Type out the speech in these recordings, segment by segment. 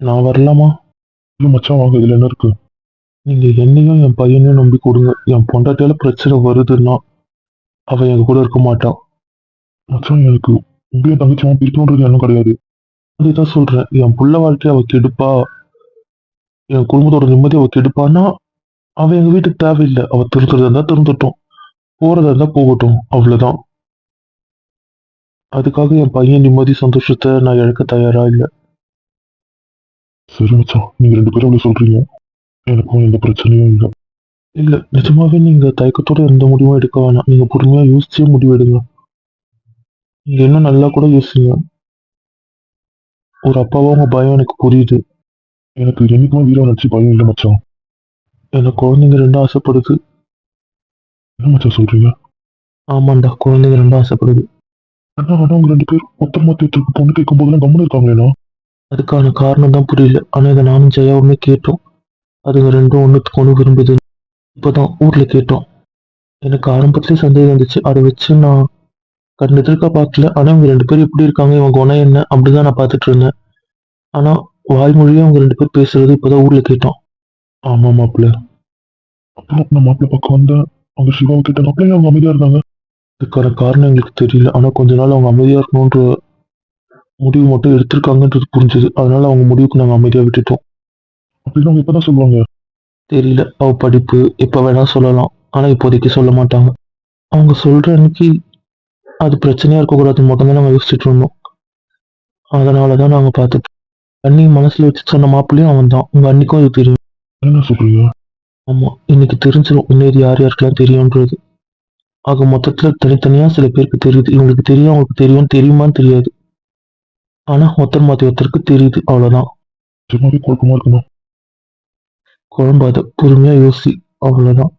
நான் வரலாமா? இல்லை மச்சான் வாங்க இதில் என்ன இருக்கு? நீங்க என்னையும் என் பையனையும் நம்பி கொடுங்க. என் பொண்டாட்டியால பிரச்சனை வருதுன்னா அவ எங்க கூட இருக்க மாட்டான் மச்சான் எனக்கு உங்களையும் தங்கச்சியும் பிரிக்கணுன்றது எண்ணம் கிடையாது. அதுதான் சொல்றேன். என் புள்ள வாழ்க்கைய அவ கெடுப்பா. என் குடும்பத்தோட நிம்மதி அவ கெடுப்பான்னா அவ எங்க வீட்டுக்கு தேவையில்லை. அவ திருந்துறதா இருந்தா திருந்தட்டும். போறதா இருந்தா போகட்டும். அவ்வளவுதான். அதுக்காக என் பையன் நிம்மதி சந்தோஷத்தை நான் இழக்க தயாரா இல்லை. சரி மச்சான். நீங்கள் ரெண்டு பேரும் அவ்வளோ சொல்கிறீங்க எனக்கும் எந்த பிரச்சனையும் இல்லை. இல்ல நிஜமாவே நீங்க தயக்கத்தோட எந்த முடிவும் எடுக்க வேணாம். நீங்க பொறுமையா யோசிச்சே முடிவு எடுங்க நீங்க இன்னும் நல்லா கூட யோசிங்க. ஒரு அப்பாவா உங்க பயம் எனக்கு புரியுது. எனக்கு என்னைக்குமே வீரா நினச்சி பயம் இல்லை மச்சான். எனக்கு குழந்தைங்க ரெண்டும் ஆசைப்படுது. என்ன மச்சான் சொல்கிறீங்க ஆமாண்டா குழந்தைங்க ரெண்டும் ஆசைப்படுது. அண்ணா ஆனால் அவங்க ரெண்டு பேர் மொத்தமாக தேட்டருக்கு பொண்ணு கேட்கும் போதெல்லாம் கம்முன்னு இருக்காங்களேண்ணா அதுக்கான காரணம் தான் புரியல. ஆனா இதை நானும் ஜெயாவுமே கேட்டோம். அதுங்க ரெண்டும் ஒண்ணுத்துக்கு ஒண்ணு விரும்புது இப்பதான் ஊர்ல கேட்டோம். எனக்கு ஆரம்பத்திலே சந்தேகம் இருந்துச்சு அதை வச்சு நான் கண் எதிர்க்க பார்க்கல. ஆனா இவங்க ரெண்டு பேரும் எப்படி இருக்காங்க? இவங்க குணம் என்ன? அப்படிதான் நான் பார்த்துட்டு இருந்தேன். ஆனா வாய்மொழியா அவங்க ரெண்டு பேர் பேசுறது இப்பதான் ஊர்ல கேட்டோம். ஆமா மாப்பிள்ள. அப்புறம் நான் மாப்பிள்ள பக்கம் வந்தேன் அவங்க சிவாவை கிட்ட மாப்பிள்ளைங்க அவங்க அமைதியாக இருந்தாங்க இதுக்கான காரணம் எங்களுக்கு தெரியல. ஆனா கொஞ்ச நாள் அவங்க அமைதியா இருக்கணும்ன்ற முடிவு மட்டும் எடுத்திருக்காங்கன்றது புரிஞ்சது. அதனால அவங்க முடிவுக்கு நாங்க அமைதியா விட்டுட்டோம். அப்படின்னு அவங்க இப்பதான் சொல்லுவாங்க. தெரியல. அவ படிப்பு எப்ப வேணா சொல்லலாம். ஆனா இப்போதைக்கு சொல்ல மாட்டாங்க. அவங்க சொல்ற அன்னைக்கு அது பிரச்சனையா இருக்கக்கூடாதுன்னு மட்டும்தான் நாங்க யோசிச்சுட்டு இருந்தோம். அதனாலதான் நாங்க பார்த்துட்டு அண்ணி மனசுல வச்சு சொன்ன மாப்பிள்ளையும் அவன் தான். உங்க அன்னைக்கும் இது தெரியும். என்ன சொல்றீங்க? ஆமா இன்னைக்கு தெரிஞ்சிடும் இன்னொரு யார் யாருக்கெல்லாம் தெரியும்ன்றது. ஆக மொத்தத்துல தனித்தனியா சில பேருக்கு தெரியுது. இவங்களுக்கு தெரியும் அவங்களுக்கு தெரியும் தெரியுமான்னு தெரியாது. ஆனா ஒருத்தர் மாத்தி ஒருத்தருக்கு தெரியுது அவ்வளவுதான். நிஜமாவே குழப்பமா இருக்கணும் குழம்பாத பொறுமையா யோசி அவ்வளவுதான்.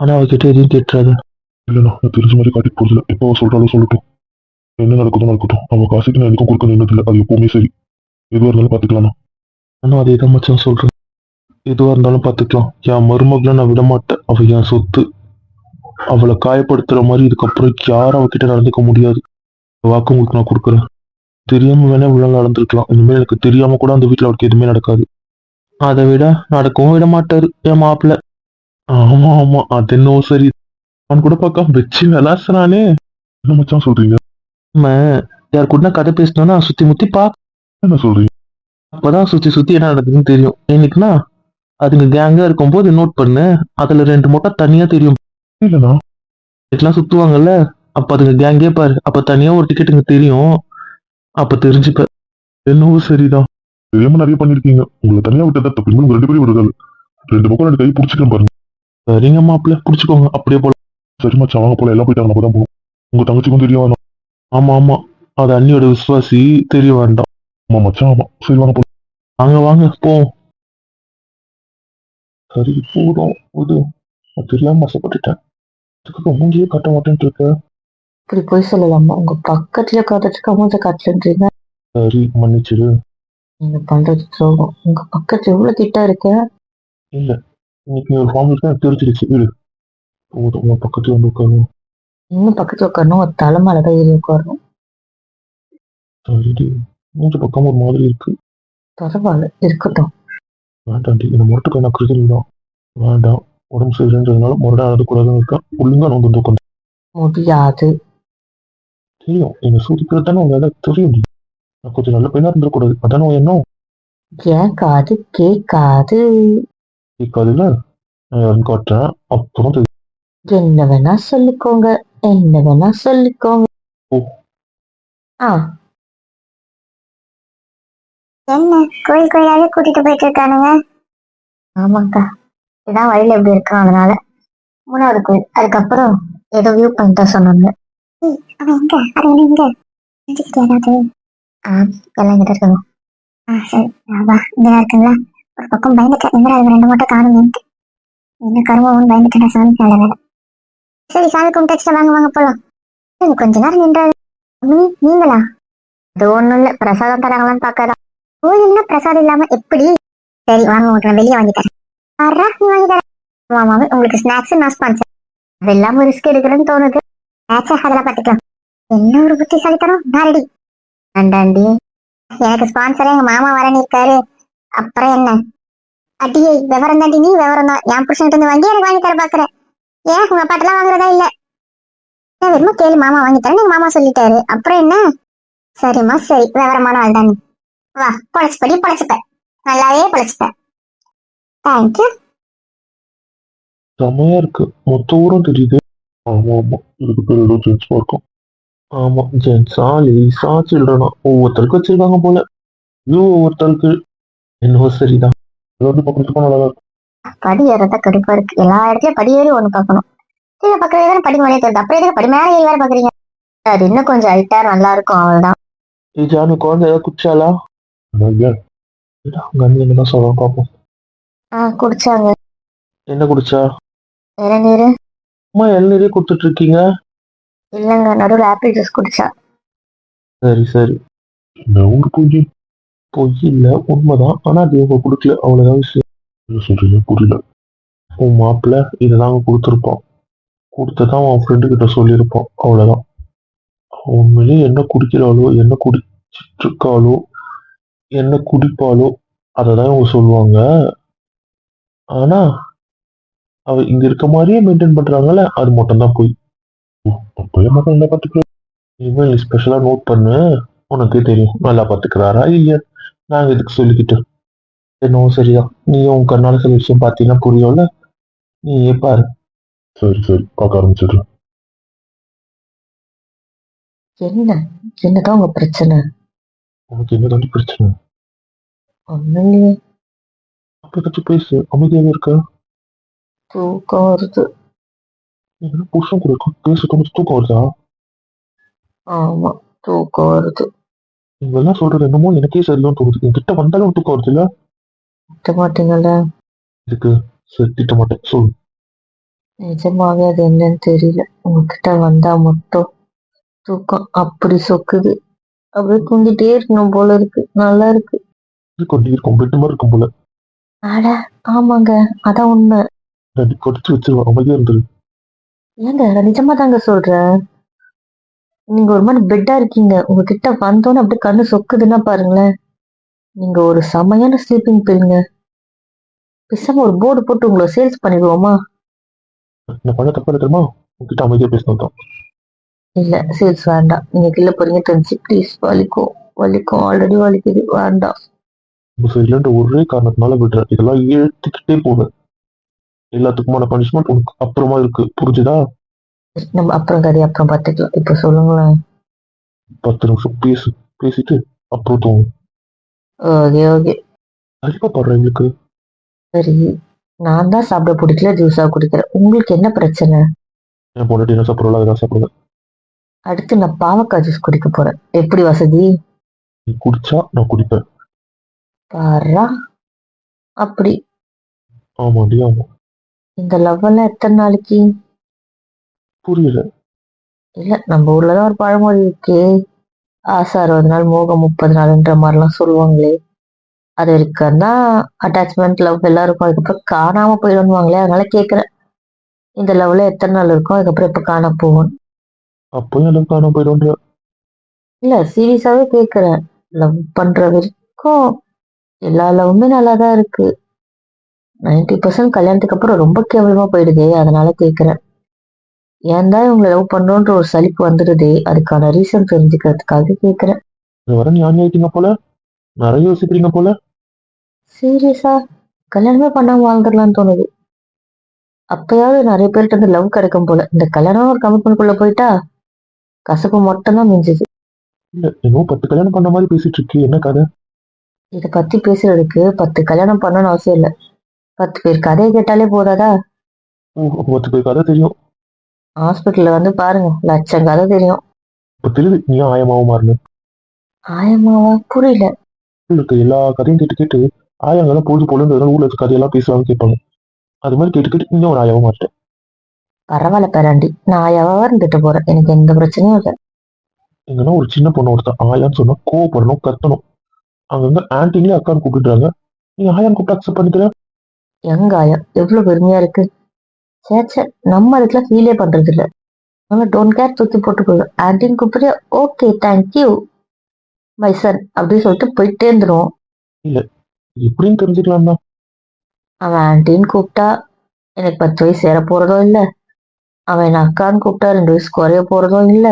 ஆனா அவகிட்ட எதையும் கேட்டுறாத இல்லைண்ணா நான் தெரிஞ்ச மாதிரி காட்டிட்டு போறதில்ல. எப்போ அவ சொல்றாலும் சொல்லட்டும். என்ன நடக்குதோ நடக்கட்டும் அவன் காசுக்கு நான் எனக்கும் கொடுக்க நின்னதில்லை அது எப்பவுமே சரி. எதுவாக இருந்தாலும் பார்த்துக்கலாம்ண்ணா. நானும் அதே தான் மச்சான் சொல்றேன். எதுவா இருந்தாலும் பார்த்துக்கலாம். என் மருமகளை நான் விட மாட்டேன் அவ என் சொத்து. அவளை காயப்படுத்துற மாதிரி இதுக்கப்புறம் யாரும் அவகிட்ட நடந்துக்க முடியாது. வாக்கு உங்களுக்கு நான் கொடுக்குறேன். தெரியாம வேணா இவ்வளவு நடந்திருக்கலாம். இனிமேல் எனக்கு தெரியாம கூட அந்த வீட்டுல அவருக்கு எதுவுமே நடக்காது. அதை விட நடக்கவும் விட மாட்டாரு என் மாப்பிள்ள. ஆமா ஆமா. அது என்னவோ சரி. அவன் கூட பார்க்க வச்சு விளாசுறானே என்ன மச்சான் சொல்றீங்க? நம்ம யார் கூட கதை பேசினோன்னா சுத்தி முத்தி பா என்ன சொல்றீங்க? அப்பதான் சுத்தி சுத்தி என்ன நடக்குதுன்னு தெரியும். என்னைக்குன்னா அதுங்க கேங்கா இருக்கும்போது நோட் பண்ணு. அதுல ரெண்டு மூட்டை தனியா தெரியும். இல்லைண்ணா. இதுக்கெல்லாம் சுத்துவாங்கல்ல. அப்ப அதுங்க கேங்கே பாரு. அப்ப தனியா ஒரு டிக்கெட் இங்க தெரியும். அப்ப தெரிஞ்சுப்ப. என்னவோ சரிதான். தெரியாம நிறைய பண்ணிருக்கீங்க. உங்களை தனியா விட்டதா தப்பு. உங்க ரெண்டு பேரும் விடுதல். ரெண்டு பக்கம் ரெண்டு கை பிடிச்சிக்கிறேன் பாருங்க. சரிங்க மாப்பிள்ள. புடிச்சுக்கோங்க. அப்படியே போல சரி மச்சான். வாங்க போல எல்லாம் போயிட்டாங்க. நம்ம தான் போகணும். உங்க தங்கச்சிக்கும் தெரியும் வேணாம். ஆமா ஆமா. அது அண்ணியோட விசுவாசி தெரிய வேண்டாம். ஆமா மச்சான். ஆமா. சரி வாங்க போலாம். வாங்க வாங்க. போ சரி போதும் இது தெரியாம ஆசைப்பட்டுட்டேன். அதுக்கப்புறம் மூஞ்சியே கட்ட மாட்டேன்ட்டு இருக்க. இப்படி போய் சொல்லலாமா? உங்க பக்கத்துல காட்டுறதுக்கு அமௌண்ட்டை காட்டலன்றீங்க. சரி மன்னிச்சிரு நீங்க பண்றது துரோகம். உங்க பக்கத்துல எவ்வளவு கிட்ட இருக்க? இல்ல இன்னைக்கு ஒரு ஃபார்ம் இருக்கு எனக்கு தெரிஞ்சிருச்சு. இரு. போதும் உன் பக்கத்துல வந்து உட்காரு இன்னும் பக்கத்துல உட்காரணும். ஒரு தலை மேலதான் ஏறி உட்காரணும். சரி மூஞ்ச பக்கம் ஒரு மாதிரி இருக்கு. பரவாயில்ல இருக்கட்டும். வேண்டாண்டி இந்த முரட்டுக்கு நான் கிருதல் தான். வேண்டாம் உடம்பு சரியில்லைன்றதுனால முரடா அழுதக்கூடாதுன்னு இருக்கேன் ஒழுங்கா நான் வந்து உட்காந்து முடியாது. தெரியும் நீங்க சூதிக்கிறது தானே உங்க வேலை தெரியும் நான் கொஞ்சம் நல்ல பையனா இருந்துடக்கூடாது அதானே எண்ணம் ஏன் காது கேட்காது. கேட்காதுல்ல? நான் காட்டுறேன். அப்புறம் தெரியும். என்ன வேணா சொல்லிக்கோங்க. என்ன வேணா சொல்லிக்கோங்க. ஓ. ஆ. என்ன? கோயில் கோயிலாவே கூட்டிட்டு போயிட்டு இருக்கானுங்க? ஆமாக்கா. இதான் வழியில எப்படி இருக்கான் அதனால. மூணாவது கோயில். அதுக்கப்புறம் ஏதோ வியூ பாயிண்ட் தான் சொன்னாங்க. அவன் எங்க அது எங்க தெரிஞ்சுக்கிட்டு ஏதாவது ஆ எல்லாம் இங்கிட்ட இருக்காங்க ஆ சரி வா இங்கதான் இருக்குங்களா ஒரு பக்கம் பயந்துட்டேன் எங்க அது ரெண்டு மட்டும் காணுமேன்ட்டு என்ன கருமாவும் பயந்துட்டேன் சாமி நல்ல வேலை சரி சாமி கும்பிட்டு வாங்க வாங்க போலாம் சரி, கொஞ்ச நேரம் நின்றாரு அம்மி, நீங்களா அது ஒன்றும் இல்லை பிரசாதம் தராங்களான்னு பாக்கதான் கோயில்ல பிரசாதம் இல்லாம எப்படி சரி வாங்க உங்களுக்கு நான் வெளியே வாங்கி தரேன் ஆறா நீ வாங்கி தரேன் மாமாவே உங்களுக்கு ஸ்நாக்ஸ் நான் ஸ்பான்சர் அதெல்லாம் ரிஸ்க் எடுக்கிறேன்னு தோணுது ஆச்சா அதெல்லாம் பார்த்துக்கலாம் என்ன ஒரு புத்திசாலித்தனம்? நான் அண்டாண்டி எனக்கு ஸ்பான்சரே எங்க மாமா வரேன்னு இருக்காரு. அப்புறம் என்ன? அடியே விவரம் தாண்டி நீ விவரம் தான். என் புருஷன்கிட்ட இருந்து வாங்கி எனக்கு வாங்கி தர பாக்குறேன் ஏன் உங்க அப்பாட்டெல்லாம் வாங்குறதா இல்ல? நான் வெறும கேளு மாமா வாங்கி தரேன் எங்க மாமா சொல்லிட்டாரு. அப்புறம் என்ன? சரிம்மா சரி. விவரமான ஆள் தான். வா பொழைச்சுப்படி பொழைச்சுப்ப. நல்லாவே பொழைச்சுப்ப. தேங்க்யூ செம்மையா இருக்கு. மொத்த ஊரும் தெரியுது. ஆமா ஆமா. இதுக்கு பேர் ஏதோ ஜென்ஸ் பார்க்கும் ஆமா ஜென்ஸா லேடிஸா சில்ட்ரனா ஒவ்வொருத்தருக்கு வச்சிருக்காங்க போல. வியூ ஒவ்வொருத்தருக்கு. என்னவோ சரிதான். ஏதாவது பக்கத்துக்கு நல்லா இருக்கு. படி ஏறத கடுப்பா இருக்கு. எல்லா இடத்துலயும் படி ஏறி ஒண்ணு பார்க்கணும். கீழே பக்கத்துல தானே படி மேலே தெரியுது அப்புறம் எதுக்கு படி மேலே ஏறி வேற பாக்குறீங்க அது இன்னும் கொஞ்சம் ஹைட்டா நல்லா இருக்கும் அவ்வளவுதான். ஏய் ஜானு குழந்தை ஏதாவது குடிச்சாலா அவங்க அண்ணன் என்னதான் சொல்றான் பார்ப்போம் ஆஹ் குடிச்சாங்க. என்ன குடிச்சா? இளநீர் அம்மா இளநீரே கொடுத்துட்டு இருக்கீங்க இல்லைங்க நடுவில் ஆப்பிள் ஜூஸ் குடிச்சா சரி சரி. ஊர் பூஜை பொய் இல்ல உண்மைதான். ஆனா அது இவங்க கொடுக்கல. அவ்வளவுதான் விஷயம். என்ன சொல்றீங்க? புரியல. உன் மாப்பிள்ள இதை தாங்க கொடுத்துருப்பான். கொடுத்ததான் அவன் ஃப்ரெண்டு கிட்ட சொல்லியிருப்பான். அவ்வளவுதான். உண்மையிலேயே என்ன குடிக்கிறாளோ என்ன குடிச்சிட்டு இருக்காளோ என்ன குடிப்பாளோ அதை தான் இவங்க சொல்லுவாங்க. ஆனா அவ இங்க இருக்க மாதிரியே மெயின்டைன் பண்றாங்கல்ல அது மட்டும் தான் போய் அப்பயே மக்கள் என்ன பார்த்துக்கிறோம் இவன் நீ ஸ்பெஷலா நோட் பண்ணு உனக்கே தெரியும் நல்லா பாத்துக்கிறாரா இல்லையா? நாங்க இதுக்கு சொல்லிக்கிட்டு. என்னவோ சரிதான் நீயும் உன் கண்ணால சில விஷயம் பார்த்தீங்கன்னா புரியும்ல? நீயே பாரு. சரி சரி பார்க்க ஆரம்பிச்சிடுறேன். என்ன? என்னதான் உங்க பிரச்சனை? உனக்கு என்ன தாண்டி பிரச்சனை? ஒண்ணும் இல்லையே. அப்ப ஏதாச்சும் பேசு அமைதியாவே இருக்க. தூக்கம் வருது என்ன புருஷன் கூட இருக்க பேச தோணுச்சு தூக்கம் வருதா ஆமா தூக்கம் வருது நீங்க எல்லாம் சொல்றது என்னமோ எனக்கே சரிதான் தோணுது என் கிட்ட வந்தாலும் தூக்கம் வருது இல்ல திட்ட மாட்டீங்கல்ல இதுக்கு சரி திட்ட மாட்டேன் சொல்லு நிஜமாவே அது என்னன்னு தெரியல உங்ககிட்ட வந்தா மட்டும் தூக்கம் அப்படி சொக்குது அப்படியே தூங்கிட்டே இருக்கணும் போல இருக்கு நல்லா இருக்கு இருக்கும் இருக்கும் பெட்டு மாதிரி இருக்கும் போல அட ஆமாங்க அதான் உண்மை ரெண்டு கொடிச்சு வச்சிருவேன் அமைதியா இருந்துரு. ஏங்க நான் நிஜமா தாங்க சொல்றேன். நீங்க ஒரு மாதிரி பெட்டா இருக்கீங்க. உங்ககிட்ட வந்தோன்னு அப்படியே கண்ணு சொக்குதுன்னா பாருங்களேன். நீங்க ஒரு செமையான ஸ்லீப்பிங் பில்லுங்க பேசாம ஒரு போர்டு போட்டு உங்களை சேல்ஸ் பண்ணிடுவோமா? நான் பண்ண தப்பா தெரியுமா? உன்கிட்ட அமைதியா பேசணும் தான் இல்ல சேல்ஸ் வேண்டாம். நீங்க கீழே போறீங்க தெரிஞ்சு ப்ளீஸ் வலிக்கும் வலிக்கும் ஆல்ரெடி வலிக்குது வேண்டாம். சரியில்லைன்ற ஒரே காரணத்தினால விடுறேன். இதெல்லாம் ஏத்துக்கிட்டே போவேன். எல்லாத்துக்குமான பனிஷ்மெண்ட் உனக்கு அப்புறமா இருக்கு. புரிஞ்சுதா? நம்ம அப்புறம் கதை அப்புறம் பார்த்துக்கலாம். இப்ப சொல்லுங்களேன். பத்து நிமிஷம். பேசு. பேசிட்டு அப்புறம் தூங்கும் ஓகே ஓகே. கண்டிப்பா பாடுறேன் எங்களுக்கு. சரி. நான் தான் சாப்பிட பிடிக்கல ஜூஸா குடிக்கிறேன் உங்களுக்கு என்ன பிரச்சனை? என் பொண்டாட்டி என்ன சாப்பிடுறோம் அதான் சாப்பிடுவேன் அடுத்து நான் பாவக்காய் ஜூஸ் குடிக்க போறேன். எப்படி வசதி? நீ குடிச்சா நான் குடிப்பேன். பாரா. அப்படி. ஆமாண்டி ஆமா. இந்த லவ் எல்லாம் எத்தனை நாளைக்கு? புரியல. இல்ல நம்ம ஊர்லதான் ஒரு பழமொழி இருக்கு. ஆசை அறுபது நாள் மோகம் முப்பது நாள்ன்ற மாதிரிலாம் சொல்லுவாங்களே. அது வரைக்கும் தான் அட்டாச்மெண்ட் லவ் எல்லாம் இருக்கும். அதுக்கப்புறம் காணாம போயிடுவாங்களே அதனால கேக்குறேன். இந்த லவ்ல எத்தனை நாள் இருக்கும் அதுக்கப்புறம் எப்ப காண போகும் அப்பயும் எல்லாம் காணாம போயிடும்ன்ற. இல்ல சீரியஸாவே கேக்குறேன். லவ் பண்ற வரைக்கும் எல்லா லவ்வுமே நல்லா தான் இருக்கு. நைன்டி பர்சன்ட் கல்யாணத்துக்கு அப்புறம் ரொம்ப கேவலமா போயிடுதே அதனால கேக்குறேன். ஏன் தான் இவங்களை லவ் பண்றோன்ற ஒரு சலிப்பு வந்துடுதே அதுக்கான ரீசன் தெரிஞ்சுக்கிறதுக்காக கேக்குறேன். இது வர ஞானி ஆயிட்டீங்க போல? நிறைய யோசிக்கிறீங்க போல? சீரியஸா கல்யாணமே பண்ணாம வாழ்ந்துடலாம்னு தோணுது. அப்பயாவது நிறைய பேர்கிட்ட இருந்து லவ் கிடைக்கும் போல. இந்த கல்யாணம் ஒரு கமிட்மெண்ட்குள்ள போயிட்டா கசப்பு மட்டும்தான் மிஞ்சுது. இல்ல இன்னும் பத்து கல்யாணம் பண்ண மாதிரி பேசிட்டு இருக்கு என்ன கதை? இத பத்தி பேசுறதுக்கு பத்து கல்யாணம் பண்ணணும்னு அவசியம் இல்ல. பத்து பேர் கதையை கேட்டாலே போதாதா? பத்து பேர் கதை தெரியும். ஹாஸ்பிட்டல்ல வந்து பாருங்க லட்சம் கதை தெரியும். இப்ப தெரியுது நீ ஆயமாவும் மாறணும் ஆயமாவா புரியல. இருக்க எல்லா கதையும் கேட்டு கேட்டு ஆயாங்கெல்லாம் பொழுது பொழுதுன்றதுனால ஊர்ல இருக்க கதையெல்லாம் பேசுவாங்க கேட்பாங்க. அது மாதிரி கேட்டு கேட்டு இன்னும் ஒரு ஆயாவும் மாட்டேன் பரவாயில்ல பேராண்டி. நான் ஆயாவா இருந்துட்டு போறேன். எனக்கு எந்த பிரச்சனையும் இல்லை. எங்கன்னா ஒரு சின்ன பொண்ணு ஒருத்தன் ஆயான்னு சொன்னா கோவப்படணும் கத்தணும். அங்கங்க ஆன்டிங்களே அக்கான்னு கூப்பிட்டுறாங்க நீங்க ஆயான்னு கூப்பிட்டு அக்செப்ட் பண்ணிக்கிற? ஆயா எவ்வளவு பெருமையா இருக்கு. சே சே நம்ம அதுக்கெல்லாம் ஃபீலே பண்றது இல்ல நம்ம டோன்ட் கேர் தூக்கி போட்டுக்கொள்ளும் ஆன்டின்னு கூப்பிட்டு ஓகே தேங்க்யூ மை சன் அப்படின்னு சொல்லிட்டு போயிட்டே இருந்துரும் எப்படின்னு தெரிஞ்சுக்கலாம் தான் அவன் ஆன்ட்டின்னு கூப்பிட்டா எனக்கு பத்து வயசு சேர போறதோ இல்ல. அவன் என்ன அக்கான்னு கூப்பிட்டா ரெண்டு வயசு குறைய போறதோ இல்ல.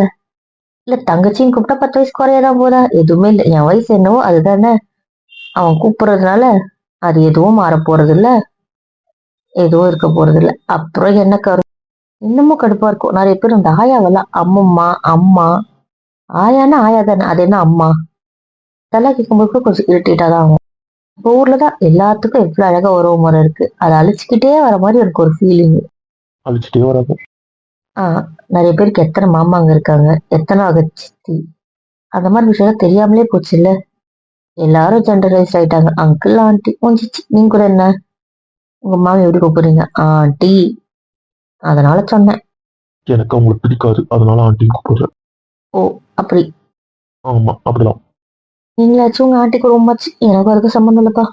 இல்ல தங்கச்சின்னு கூப்பிட்டா பத்து வயசு குறையதான் போதா எதுவுமே இல்லை. என் வயசு என்னவோ அதுதானே. அவன் கூப்பிடுறதுனால அது எதுவும் மாற போறது இல்ல எதுவும் இருக்க போறது இல்ல அப்புறம் என்ன கரு? இன்னமும் கடுப்பா இருக்கும். நிறைய பேர் அந்த ஆயாவெல்லாம் அம்மம்மா அம்மா. ஆயான்னா ஆயா தானே. அது என்ன அம்மா? இதெல்லாம் கேட்கும்போது கூட கொஞ்சம் இரிட்டேட்டா தான் ஆகும். இப்போ ஊர்ல தான் எல்லாத்துக்கும் எவ்வளவு அழகா உறவு முறை இருக்கு. அதை அழிச்சுக்கிட்டே வர மாதிரி எனக்கு ஒரு ஃபீலிங் அழிச்சிட்டே வராது ஆஹ் நிறைய பேருக்கு எத்தனை மாமாங்க இருக்காங்க? எத்தனை சித்தி அந்த மாதிரி விஷயம் தெரியாமலே போச்சு இல்ல எல்லாரும் ஜென்டரைஸ் ஆயிட்டாங்க. அங்கிள் ஆண்டி கொஞ்சிச்சு நீங்க கூட என்ன? உங்க மாமி எப்படி கூப்பிடுறீங்க? ஆண்டி. அதனால சொன்னேன். எனக்கு அவங்களை பிடிக்காது. அதனால ஆண்டின்னு கூப்பிடுறேன். ஓ அப்படி. ஆமா அப்படிதான். நீங்களாச்சும் உங்க ஆண்டிக்கு ரொம்ப எனக்கு அதுக்கு சம்மந்தம் இல்லப்பா.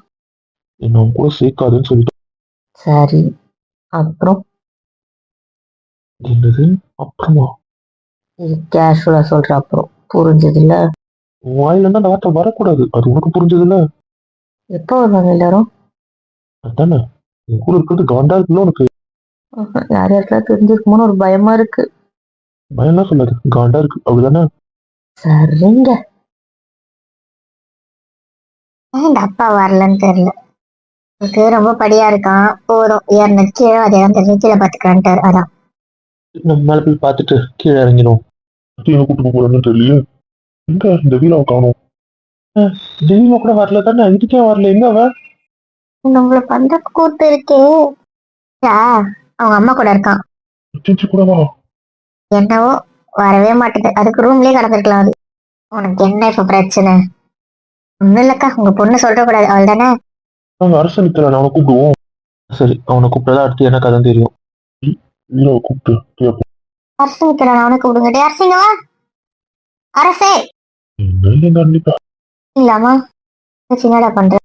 என்ன அவங்க கூட சேர்க்காதுன்னு சொல்லிட்டு சரி. அப்புறம்? என்னது? அப்புறமா? இது கேஷுவலா சொல்ற அப்புறம். புரிஞ்சது இல்ல வாயில இருந்து வார்த்தை வரக்கூடாது. அது உனக்கு புரிஞ்சதுல எப்போ வருவாங்க எல்லாரும்? அதானே? என் கூட இருக்கிறது காண்டா இருக்குல்ல உனக்கு? யார் யாருக்கெல்லாம் தெரிஞ்சிருக்குமோன்னு ஒரு பயமா இருக்கு. பயம்லாம் சொல்லாது காண்டா இருக்கு அப்படிதானே? சரிங்க. இந்த அப்பா வரலன்னு தெரியல. எனக்கு ரொம்ப படியா இருக்கான். போதும் ஏறினது கீழே அதே தான் தெரியும் கீழே பாத்துக்கிறான்ட்டாரு அதான். நம்ம மேல போய் பார்த்துட்டு கீழே இறங்கிடும் என்ன கூட்டு போறாங்கன்னு தெரியல எங்க இந்த வீராவை காணும்? திடீர்னு கூட வரல தானே? இதுக்கே வரல. எங்க அவ உங்களை பண்ற கூத்து இருக்கே அவங்க அம்மா கூட இருக்கான். என்னவோ வரவே மாட்டேது. அதுக்கு ரூம்லயே கடந்திருக்கலாம் அது. உனக்கு என்ன இப்ப பிரச்சனை? ஒண்ணும் இல்லக்கா உங்க பொண்ணு சொல்ற கூடாது. அவள் தானே? நாங்க அரசு நிக்கல அவனை கூப்பிடுவோம். சரி அவனை கூப்பிட்டதா அடுத்து எனக்கு அதான் தெரியும். கூப்பிட்டு அரசு நிக்கிறான் அவனுக்கு விடுங்க டேய், அரசிங்க வா. அரசே. என்ன எங்க அன்னிப்பா இல்லாமா சின்னடா பண்ற.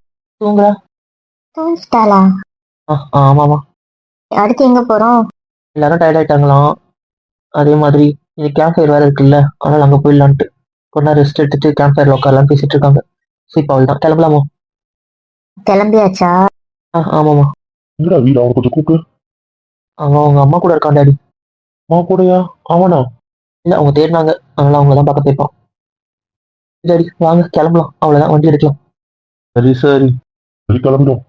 தூங்குறா தூங்கிட்டாளா? ஆ ஆமாமா அடுத்து எங்க போறோம்? எல்லாரும் டயர்ட் ஆயிட்டாங்களாம். அதே மாதிரி இது கேம்ப் ஃபயர் வேற இருக்குல்ல அதனால அங்க போயிடலான்ட்டு. கொஞ்ச நேரம் ரெஸ்ட் எடுத்துட்டு கேம்ப் ஃபயர்ல உட்காரலாம் பேசிட்டு இருக்காங்க. சரி இப்போ அவள் தான் கிளம்பலாமா? கிளம்பியாச்சா? ஆ ஆமாமா எங்கடா வீரா அவனை கொஞ்சம் கூப்பிட்டு அவன் அவங்க அம்மா கூட இருக்கான் டாடி. அம்மா கூடயா? அவனா? இல்ல அவங்க தேடினாங்க. அதனால அவங்க தான் பார்க்க போயிருப்பான் டாடி வாங்க கிளம்பலாம். அவ்வளவுதான் வண்டி எடுக்கலாம். சரி சரி. சரி கிளம்பிடும்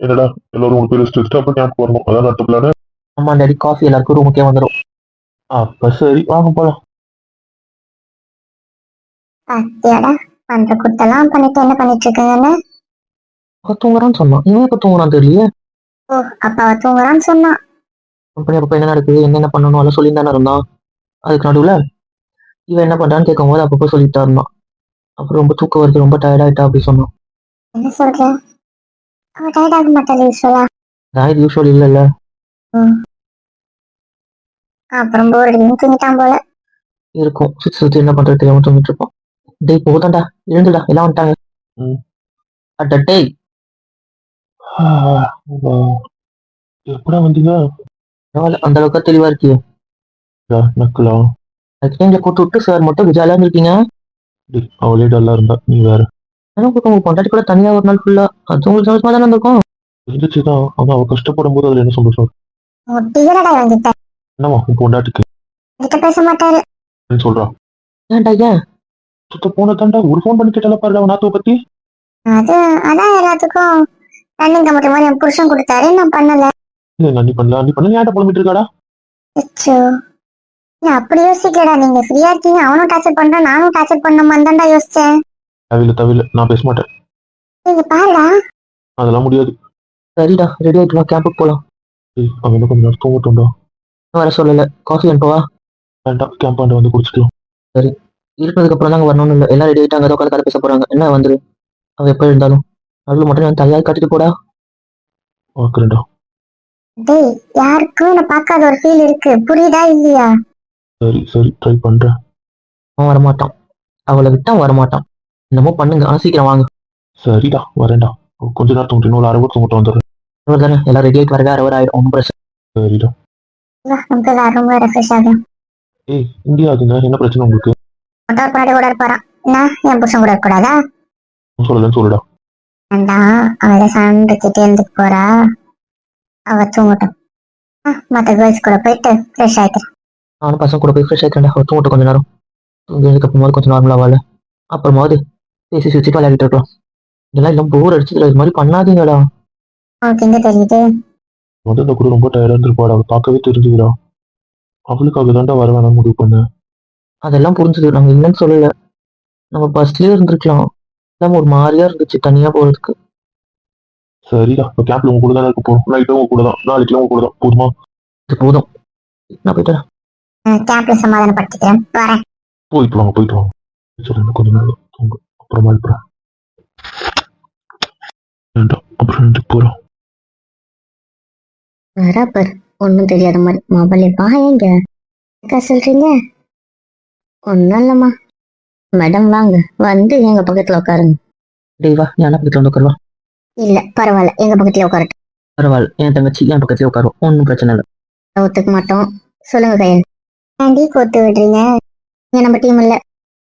என்னடா எல்லாரும் உனக்கு ரெஸ்ட் எடுத்துட்டு அப்புறம் கேம்ப் வரணும். அதான் அடுத்த பிளான ஆமா டாடி காஃபி எல்லாருக்கும் ரூமுக்கே வந்துடும் அப்ப சரி வாங்க போலாம். பாத்தியாடா பண்ற குத்தெல்லாம் பண்ணிட்டு என்ன பண்ணிட்டு இருக்கீங்கன்னு தூங்குறான்னு சொன்னான். இவன் எப்ப தூங்குறான் தெரியலையே. ஓ அப்பாவை தூங்குறான்னு சொன்னான். கம்பெனி அப்பப்போ என்ன நடக்குது என்னென்ன பண்ணணும் எல்லாம் சொல்லி தானே இருந்தான். அதுக்கு நடுவுல இவன் என்ன பண்றான்னு கேட்கும்போது அப்பப்போ சொல்லிட்டு தான் இருந்தான். அப்புறம் ரொம்ப தூக்கம் வருது ரொம்ப டயர்ட் ஆயிட்டா அப்படி சொன்னான். என்ன சொல்ற? டயர்ட் ஆக மாட்டாள் யூஸ்வலா நான் இது யூஸ்வல் இல்லைல்ல. அப்புறம் போர் அடிக்கணும் தூங்கிட்டான் போல. இருக்கும். சுத்தி சுத்தி என்ன பண்றது தெரியாம தூங்கிட்டு இருப்பான். டேய் போதான்டா எழுந்துடா. எல்லாம் வந்துட்டாங்க. ம். அட்ட டேய். எப்படா வந்தீங்க? பரவாயில்ல. அந்த அளவுக்கு தெளிவா இருக்கியே. யா, நக்கலாம் எக்ஸ்சேஞ்ச கூட்டு விட்டு சார் மட்டும் ஜாலியா இருந்திருக்கீங்க? டேய், அவளே டல்லா இருந்தா. நீ வேற. ஆனா உங்களுக்கு உங்க பொண்டாட்டி கூட தனியா ஒரு நாள் ஃபுல்லா அது உங்களுக்கு சந்தோஷமா தானே இருந்திருக்கும்? தெரிஞ்சிச்சுதான் ஆனா அவ கஷ்டப்படும் போது அதுல என்ன சந்தோஷம்? முட்டிகளடா வந்துட்ட. என்னவா உன் பொண்டாட்டிக்கு? கிட்ட பேச மாட்டாரு. சொல்றா? ஏன்டா ஏன்? சுத்த போன தாண்டா ஒரு ஃபோன் பண்ணி கேட்டால பாருடா அவன் நாத்துவ பத்தி. அது அதான் எல்லாத்துக்கும். ரன்னிங் கமிட்டி மாதிரி என் புருஷன் கொடுத்தாரு நான் பண்ணல. இல்ல நான் நீ பண்ணல? நீ பண்ணல ஏன்டா புலம்பிட்டு இருக்காடா? அச்சோ. யோசிக்கலடா நீங்க ஃப்ரீயா இருக்கீங்க அவனும் டார்ச்சர் பண்றான் நானும் டார்ச்சர் பண்ண மாதிரி தான்டா யோசிச்சேன். தவில தவில நான் பேச மாட்டேன் நீங்க பாருடா அதெல்லாம் முடியாது. சரிடா ரெடி ஆயிட்டு வா கேம்புக்கு போலாம். டேய், அவன் என்ன கொஞ்ச நேரம் தூங்கட்டும்டா. வர சொல்லல. காஃபி அனுப்ப வா. வேண்டாம் கேம்பாண்ட வந்து குடிச்சிக்கலாம். இருக்கிறதுக்கு அப்புறம் தாங்க வரணும்னு இல்லை. எல்லாம் ரெடி ஆயிட்டாங்க. உட்காந்து கதை பேச போறாங்க. என்ன வந்துரு அவ எப்ப இருந்தாலும் நடுவில் மட்டும் நான் தயார் காட்டிட்டு போடா. பாக்குறேன்டா. டேய் யாருக்கும் என்ன பார்க்காத ஒரு ஃபீல் இருக்கு. புரியுதா இல்லையா? சரி சரி ட்ரை பண்றேன். அவன் வரமாட்டான். அவளை விட்டா அவன் வரமாட்டான். என்னமோ பண்ணுங்க ஆனா சீக்கிரம் வாங்க. சரிடா வரேன்டா. கொஞ்ச நேரம் தூங்கிட்டு இன்னும் ஒரு அரை தூங்கிட்டு வந்துடுறேன். அவர் தானே? எல்லாம் ரெடி ஆயிட்டு வரவே அரை ஆயிடும் ஒன்றும் பிரச்சனை சரிடா. வா, நமக்கு எல்லாரும் ரெஃப்ரெஷ் ஆகும் ஏய் இந்தியா ஆகுங்க என்ன பிரச்சனை உங்களுக்கு? மொட்டை பின்னாடி கூட இருப்பாரான் என்ன? என் புருஷன் கூட இருக்கக்கூடாதா? சொல்லலன்னு சொல்லுடா. வேண்டாம் அவளை சண்டைக்கிட்டே இருந்துட்டு போறா. அவ தூங்கட்டும். ஆ, மத்த கேர்ள்ஸ் கூட போயிட்டு ஃப்ரெஷ் ஆயிக்கிறேன். நானும் பசங்க கூட போய் ஃப்ரெஷ் ஆகிக்கிறேன் அவள் தூங்கட்டும் கொஞ்ச நேரம். தூங்கினதுக்கு அப்புறமாவது கொஞ்சம் நார்மலாக வாழ. அப்புறமாவது பேசி சிரிச்சுட்டு விளையாடிட்டு இருக்கலாம் இதெல்லாம் இல்லை போர் அடிச்சதுல இது மாதிரி பண்ணாதீங்கடா. உனக்கு எங்க தெரியுது? வந்து கூட ரொம்ப டயர்டா இருந்திருப்பாடா அவளை பார்க்கவே தெரிஞ்சுக்கிறா அவளுக்காக தான்டா வர வேணாம் முடிவு பண்ணேன் அதெல்லாம் புரிஞ்சுது நாங்கள் இல்லைன்னு சொல்லல. நம்ம பஸ்லயே இருந்திருக்கலாம். எல்லாம் ஒரு மாதிரியா இருந்துச்சு தனியா போறதுக்கு. சரிடா இப்போ கேம்ப்ல உங்க கூட தான் இருக்க போறோம் நைட்டும் உங்க கூட தான். நாளைக்கு உங்க கூட தான். போதுமா? இது போதும். நான் போயிட்டேன் கேம்ப்ல சமாதானப்படுத்திக்கிறேன். வரேன். போயிட்டு வாங்க போயிட்டு வாங்க. சரி இன்னும் கொஞ்ச நேரம் தூங்க. அப்புறமா வேண்டாம் அப்புறம் எழுந்துட்டு போறோம் வராப்பர். ஒன்றும் தெரியாத மாதிரி. மொபைல் வா எங்க? அக்கா சொல்றீங்க? ஒன்றும் இல்லைம்மா. மேடம் வாங்க. வந்து எங்க பக்கத்துல உட்காருங்க. டேய் வா. என் பக்கத்துல வந்து உட்காருவா இல்ல பரவாயில்ல. எங்க பக்கத்துல உட்காரட்டும் பரவாயில்ல. என் தங்கச்சி என் பக்கத்துல உட்காரும் ஒன்றும் பிரச்சனை இல்லை. ஒத்துக்க மாட்டோம். சொல்லுங்க கையல் ஏன்டி கோத்து விடுறீங்க? நீங்க நம்ம டீம் இல்ல.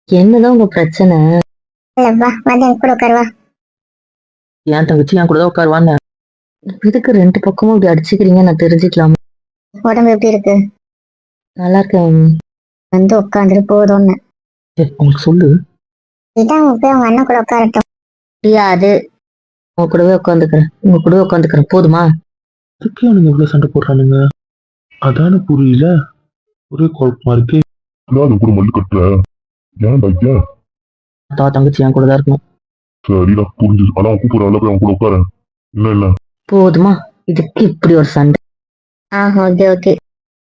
என்னதான் உங்க பிரச்சனை? கூட உட்காருவா என் தங்கச்சி என் கூட தான் உட்காருவான்னு இதுக்கு ரெண்டு பக்கமும் இப்படி அடிச்சுக்கிறீங்க? நான் தெரிஞ்சுக்கலாம்? உடம்பு எப்படி இருக்கு? நல்லா இருக்கேன். வந்து உட்காந்துட்டு போதும்னு. சொல்லு. இதான் உங்க போய் அவங்க அண்ணன் கூட உட்காரட்டும். முடியாது. உங்க கூடவே உட்காந்துக்கிறேன். உங்க கூடவே உட்காந்துக்கிறேன். போதுமா? அதுக்கே அவனுங்க இவ்வளவு சண்டை போடுறானுங்க? அதானே புரியல. ஒரே குழப்பமா இருக்கு. நான் கூட மல்லு தா தங்கச்சி என் கூட தான் இருக்கணும் சரிடா புரிஞ்சுது. அதான் கூப்பிடுறாள் போய் அவன் கூட உட்காரேன் என்ன இல்ல போதுமா? இதுக்கு இப்படி ஒரு சண்டை. Ah okay okay.